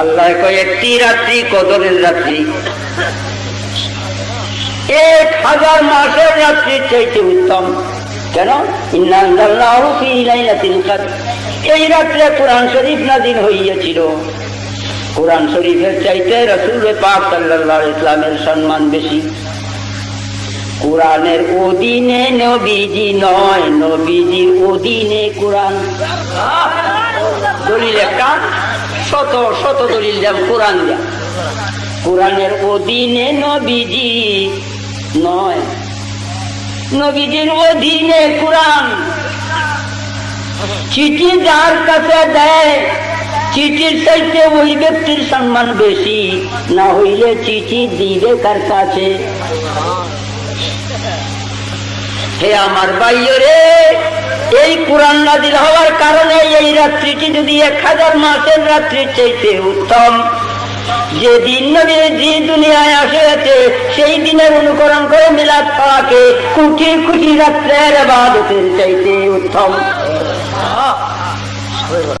আল্লাহ কয়, একটি রাত্রি, কদরের রাত্রি। এক হাজার মাসের রাত্রির চাইতে উত্তম। কেন? এই রাত্রে কোরআন শরীফ নাজিল হইয়াছিল। কোরআন শরীফের চাইতে রসুল পাক আলাইহি ইসলামের সম্মান বেশি। কোরআনের অধীনে নবীজি নয়, নবীজির অধীনে কোরআন। দলিল একটা? শত শত দলিল দেব কোরআন দেব কোরআনের অধীনে নবীজি নয়। নবীজির অধীনে কোরআন। চিঠি যার কাছে দেয়, চিঠির চাইতে ওই ব্যক্তির সম্মান বেশি। না হইলে চিঠি দিবে কার কাছে? হে আমার বাইয় রে এই কোরআন নাজিল হওয়ার কারণে এই রাত্রিটি যদি এক হাজার মাসের রাত্রির চাইতে উত্তম। যে দিন নবীর যে দুনিয়ায় আসেছে সেই দিনের অনুকরণ করে মিলাদ পাওয়াকে কুটি কুটি রাত্রের বাদতের চাইতে উত্তম।